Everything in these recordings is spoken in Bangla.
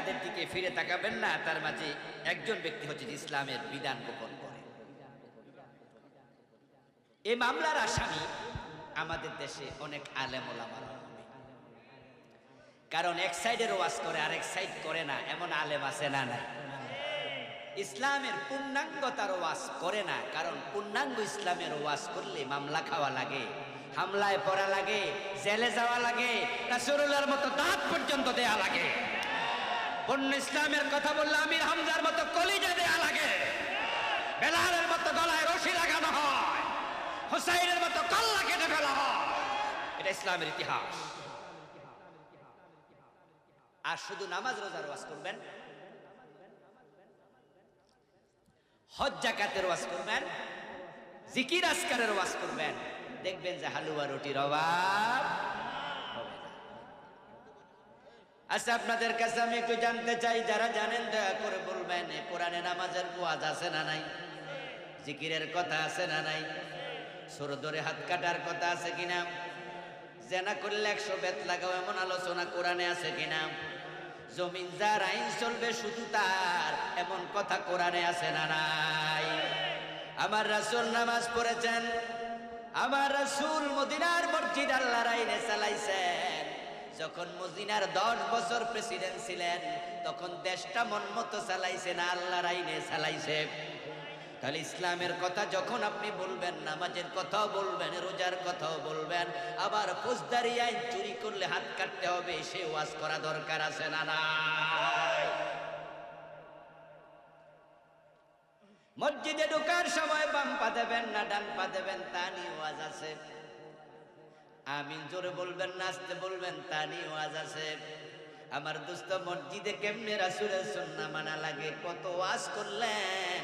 যাদের দিকে ফিরে তাকাবেন না, তার মাঝে একজন ব্যক্তি হচ্ছে ইসলামের বিধান গোপন করে। এই মামলার আসামি আমাদের দেশে অনেক আলেম কারণ এক সাইডের ওয়াজ করে আর এক সাইড করে না, এমন আলেম আছে না নাই? ইসলামের পূর্ণাঙ্গ তার ওয়াজ করে না, কারণ পূর্ণাঙ্গ ইসলামের ওয়াজ করলে মামলা খাওয়া লাগে, হামলায় পড়া লাগে, জেলে যাওয়া লাগে মতো দাঁত পর্যন্ত দেয়া লাগে। পূর্ণ ইসলামের কথা বললে আমির হামজার মতো কলিজা দেয়া লাগে। বেলালের মতো গলায় রশি লাগানো হয়। হুসাইনের মতো কল্লা কেটে ফেলা হয়। এটা ইসলামের ইতিহাস। আর শুধু নামাজ রোজার ওয়াজ করবেন? হজ জাকাতের ওয়াজ করবেন? জিকির আসকারের ওয়াজ করবেন? দেখবেন যে হালুয়া রুটির অভাব। আচ্ছা আপনাদের কাছে আমি একটু জানতে চাই, যারা জানেন, দয়া করে বলবেন কোরআনে নামাজের ওয়াজ আছে না নাই? জিকিরের কথা আছে না নাই? সর ধরে হাত কাটার কথা আছে কিনা? জেনা করলে একশো বেত লাগাও, এমন আলোচনা কোরআনে আছে কিনা? জমিন যার আইন চলবে শুধু তার, এমন কথা কোরআনে আছে না নাই? আমার রাসুল নামাজ পড়েছেন, আমার রাসূল মদিনার মসজিদ আল্লাহর আইনে চালাইছেন। যখন মদিনার দশ বছর প্রেসিডেন্ট ছিলেন, তখন দেশটা মন মতো চালাইছে না, আল্লাহর আইনে চালাইছে। তাহলে ইসলামের কথা যখন আপনি বলবেন, নামাজের কথাও বলবেন, রোজার কথাও বলবেন, আবার ফৌজদারি আইন চুরি করলে হাত কাটতে হবে, সে ওয়াজ করা দরকার আছে না নাই? মসজিদে ঢোকার সময় বাম পা দেবেন না, ডান পা দেবেন, তা নিয়ে ওয়াজ আছে। আমিন জোরে বলবেন, নাচতে বলবেন তা নিয়ে ওয়াজ আছে। আমার দোস্ত মসজিদে কেমনে রাসুলের সন্না মানা লাগে? কত ওয়াজ করলেন?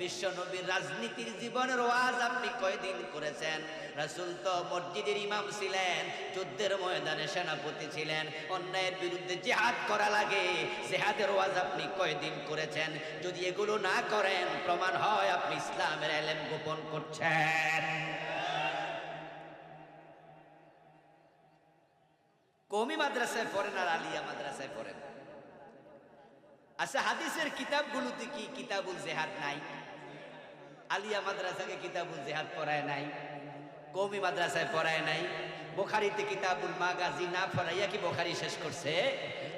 বিশ্ব নবীর রাজনীতির জীবনের ওয়াজ আপনি কয়দিন করেছেন? রাসুল তো মসজিদের ইমাম ছিলেন, যুদ্ধের ময়দানে সেনাপতি ছিলেন, অন্যায়ের বিরুদ্ধে জেহাদ করা লাগে। জেহাদের ওয়াজ আপনি কয়দিন করেছেন? যদি এগুলো না করেন, প্রমাণ হয় আপনি ইসলামের এলেম গোপন করছেন। কমি মাদ্রাসায় পড়েন আর আলিয়া মাদ্রাসায় পড়েন। আচ্ছা হাদিসের কিতাবগুলোতে কি কিতাবুল জেহাদ নাই? আলিয়া মাদ্রাসাকে কিতাবুল জেহাদ পড়ায় নাই, কৌমি মাদ্রাসায় পড়ায় নাই, বোখারিতে কিতাবুল মাগাজি না পড়াইয়া কি বোখারি শেষ করছে?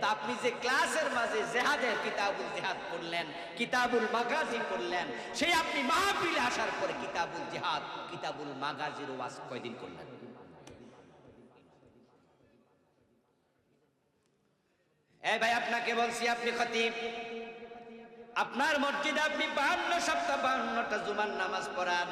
তা আপনি যে ক্লাসের মাঝে জেহাদের কিতাবুল জেহাদ পড়লেন, কিতাবুল মাগাজি পড়লেন, সেই আপনি মাহফিলে আসার পরে কিতাবুল জেহাদ, কিতাবুল মাগাজির ওয়াজ কয়দিন করলেন? এই ভাই, আপনাকে বলছি, আপনি খতিব। আপনার মসজিদে আপনি বাহান্ন সপ্তাহ, বাহান্নটা জুমার নামাজ পড়ান।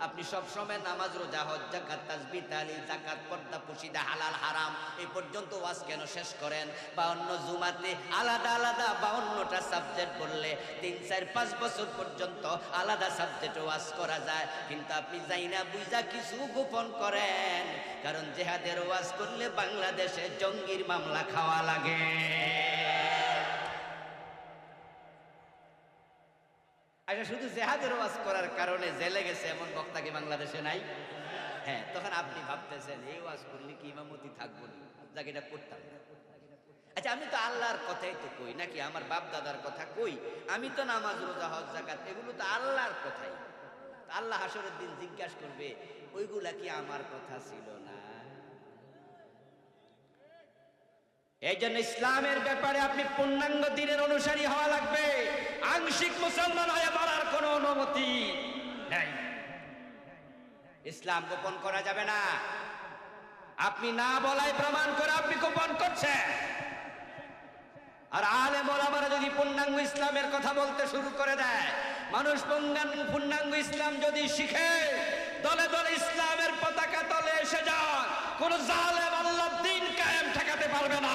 আপনি সব সময় নামাজ, রোজা, হজ জাকাত তাসবি তালি জাকাত পর্দা পুশিদা হালাল, হারাম, এই পর্যন্ত ওয়াজ কেন শেষ করেন? বা বাউন্ন জুমাতে আলাদা আলাদা বাউন্নটা সাবজেক্ট বললে তিন, চার, পাঁচ বছর পর্যন্ত আলাদা সাবজেক্ট ওয়াজ করা যায়। কিন্তু আপনি যাই না বুঝা কিছু গোপন করেন। কারণ জেহাদের ওয়াজ করলে বাংলাদেশে জঙ্গির মামলা খাওয়া লাগে। আচ্ছা শুধু জেহাদের ওয়াজ করার কারণে জেলে গেছে, এমন বক্তা কি বাংলাদেশে নাই? হ্যাঁ তখন আপনি ভাবতেছেন, এই ওয়াজ করলে কি ইমামতি থাকব যাকে, এটা করতাম না। আচ্ছা আমি তো আল্লাহর কথাই তো কই, নাকি আমার বাপ দাদার কথা কই? আমি তো নামাজ, রোজা, হজ জাকাত এগুলো তো আল্লাহর কথাই। আল্লাহ হাসরের দিন জিজ্ঞাসা করবে, ওইগুলা কি আমার কথা ছিল না? এই জন্য ইসলামের ব্যাপারে আপনি পূর্ণাঙ্গ দিনের অনুসারী হওয়া লাগবে। আংশিক মুসলমান হয়ে মরার কোনো অনুমতি নাই। ইসলাম গোপন করা যাবে না। আপনি না বলাই প্রমাণ করে আপনি গোপন করছেন। আর আলে মোলামারা যদি পূর্ণাঙ্গ ইসলামের কথা বলতে শুরু করে দেয়, মানুষ পূর্ণাঙ্গ ইসলাম যদি শিখে, দলে দলে ইসলামের পতাকা তলে এসে যান কোন জালেম আল্লাহ দিন কায়েম ঠেকাতে পারবে না।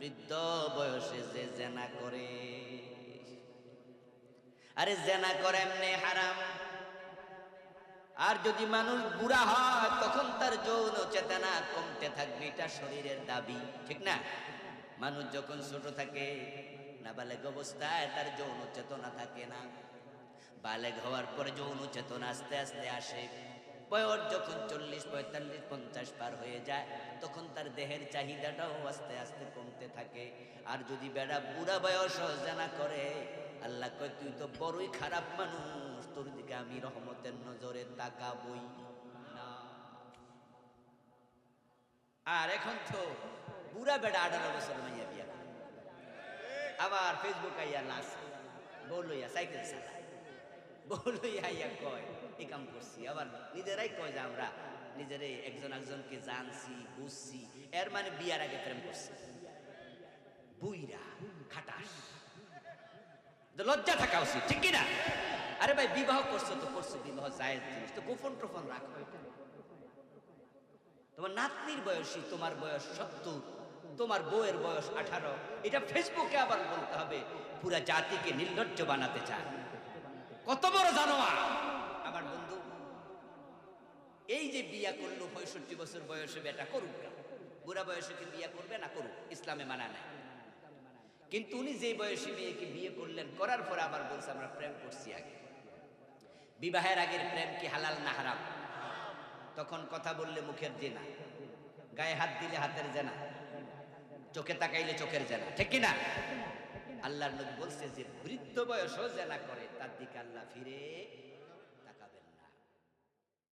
বৃদ্ধ বয়সে যে জেনা করে, আরে জেনা করে এমনি হারাম। আর যদি মানুষ বুড়া হয়, তখন তার যৌন চেতনা কমতে থাকবে, এটা শরীরের দাবি, ঠিক না? মানুষ যখন ছোট থাকে, নাবালেগ অবস্থায় তার যৌন চেতনা থাকে না। বালেগ হওয়ার পরে যৌন চেতনা আস্তে আস্তে আসে। বয়স যখন চল্লিশ, পঁয়তাল্লিশ, পঞ্চাশ পার হয়ে যায়, তখন তার দেহের চাহিদাটাও আস্তে আস্তে কমতে থাকে। আর যদি বেড়া বুড়া বয়স জানা করে, আল্লাহ কয়, তুই তো বড়ই খারাপ মানুষ, তোর দিকে আমি রহমতের নজরে তাকাবই না। আর এখন তো বুড়া বেড়া আঠারো বছর মাইয়া বিয়া। আবার ফেসবুক আইয়া নাচ বউ লইয়া সাইকেল চালায়। বউ লইয়া আইয়া কয়। এই কাম করছি। আবার নিজেরাই কয় যে আমরা নিজেরাই একজন একজনকে জানছি, বুঝছি। এর মানে বিয়ার আগে প্রেম করছি। বুইরা, খাটাস। লজ্জা থাকা উচিত, ঠিক কিনা? আরে ভাই, বিবাহ করছ তো করছ, বিবাহ জায়েজ জিনিস। তো গোপন টোপন রাখো। তোমার নাতনির বয়সী, তোমার বয়স সত্তর, তোমার বউয়ের বয়স আঠারো। এটা ফেসবুকে আবার বলতে হবে, পুরা জাতিকে নির্লজ্জ বানাতে চায়। কত বড় জানোয়া আমার বন্ধু, এই যে বিয়া করল, পঁয়ষট্টি বছর বয়সে বেটা করুক না। বুড়া বয়সে কি বিয়া করবে না করুক? ইসলামে মানা নাই। কিন্তু উনি যে বয়সে মেয়েকে বিয়ে করলেন, করার পরে আবার বলছে, আমরা প্রেম করছি আগে। বিবাহের আগের প্রেম কি হালাল না হারাম? তখন কথা বললে মুখের জেনা। গায়ে হাত দিলে হাতের জেনা। চোখে তাকাইলে চোখের জেনা। ঠিক কি না আল্লাহর নবী বলছে যে বৃদ্ধ বয়সও জেনা করে তার দিকে আল্লাহ ফিরে